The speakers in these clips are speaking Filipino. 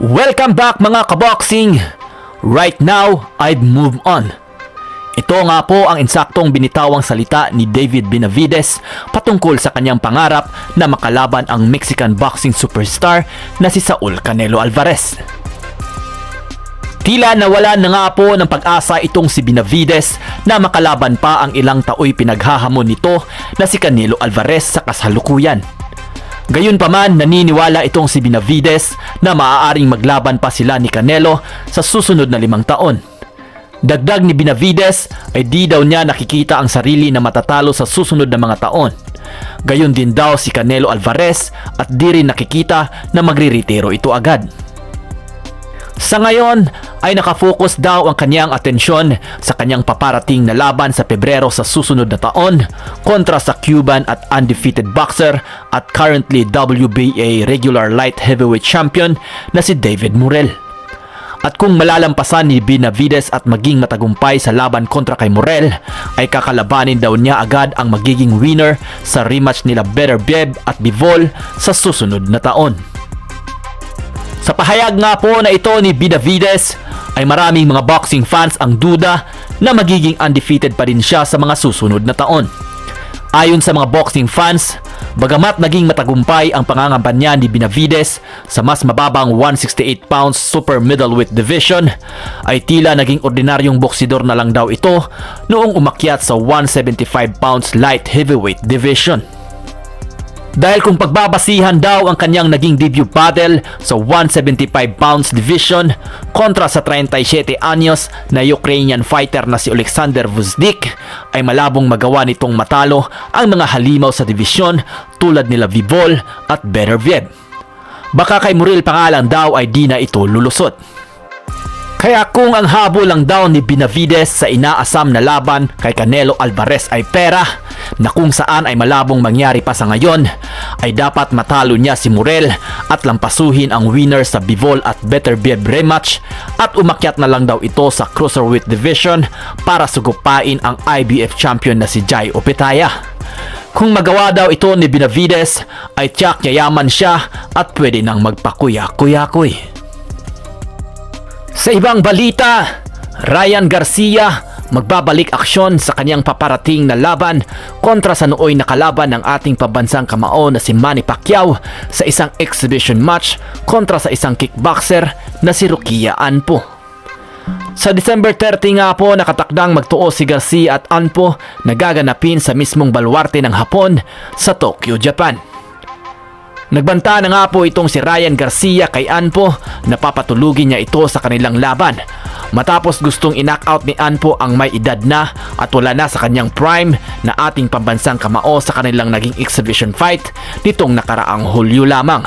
Welcome back mga kaboxing! Right now, I've moved on. Ito nga po ang insaktong binitawang salita ni David Benavides patungkol sa kanyang pangarap na makalaban ang Mexican boxing superstar na si Saul Canelo Alvarez. Tila nawala na nga po ng pag-asa itong si Benavides na makalaban pa ang ilang tao'y pinaghahamon nito na si Canelo Alvarez sa kasalukuyan. Gayunpaman, naniniwala itong si Benavides na maaaring maglaban pa sila ni Canelo sa susunod na limang taon. Dagdag ni Benavides ay di daw niya nakikita ang sarili na matatalo sa susunod na mga taon. Gayon din daw si Canelo Alvarez at di rin nakikita na magriritiro ito agad. Sa ngayon ay nakafocus daw ang kanyang atensyon sa kanyang paparating na laban sa Pebrero sa susunod na taon kontra sa Cuban at undefeated boxer at currently WBA regular light heavyweight champion na si David Murrell. At kung malalampasan ni Benavides at maging matagumpay sa laban kontra kay Morel, ay kakalabanin daw niya agad ang magiging winner sa rematch nila Beterbiev at Bivol sa susunod na taon. Sa pahayag nga po na ito ni Benavides, ay maraming mga boxing fans ang duda na magiging undefeated pa rin siya sa mga susunod na taon. Ayon sa mga boxing fans, bagamat naging matagumpay ang pangangampanya ni Benavides sa mas mababang 168 pounds super middleweight division, ay tila naging ordinaryong boksidor na lang daw ito noong umakyat sa 175 pounds light heavyweight division. Dahil kung pagbabasihan daw ang kanyang naging debut battle sa 175 pounds division kontra sa 37 anyos na Ukrainian fighter na si Alexander Vuzdik ay malabong magawa nitong matalo ang mga halimaw sa divisyon tulad nila Vivol at Beterbiev. Baka kay Muril pangalan daw ay di na ito lulusot. Kaya kung ang habol lang daw ni Benavides sa inaasam na laban kay Canelo Alvarez ay pera na kung saan ay malabong mangyari pa sa ngayon ay dapat matalo niya si Murel at lampasuhin ang winner sa Bivol at Beterbiev rematch at umakyat na lang daw ito sa cruiserweight division para sugupain ang IBF champion na si Jai Opetaya. Kung magawa daw ito ni Benavides ay tiyak yayaman siya at pwede nang magpakuya-kuya-kuy. Sa ibang balita, Ryan Garcia magbabalik aksyon sa kanyang paparating na laban kontra sa nooy nakalaban ng ating pabansang kamao na si Manny Pacquiao sa isang exhibition match kontra sa isang kickboxer na si Rukia Anpo. Sa December 30 nga po nakatakdang magtuo si Garcia at Anpo na gaganapin sa mismong baluarte ng Hapon sa Tokyo, Japan. Nagbanta na nga po itong si Ryan Garcia kay Anpo na papatulugin niya ito sa kanilang laban. Matapos gustong in-knockout ni Anpo ang may edad na at wala na sa kanyang prime na ating pambansang kamao sa kanilang naging exhibition fight nitong nakaraang Hulyo lamang.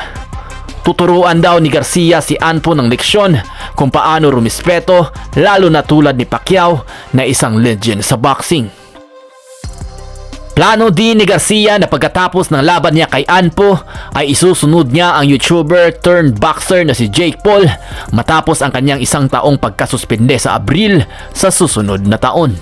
Tuturuan daw ni Garcia si Anpo ng leksyon kung paano rumispeto lalo na tulad ni Pacquiao na isang legend sa boxing. Plano din ni Garcia na pagkatapos ng laban niya kay Anpo ay isusunod niya ang YouTuber turned boxer na si Jake Paul matapos ang kanyang isang taong pagkasuspinde sa Abril sa susunod na taon.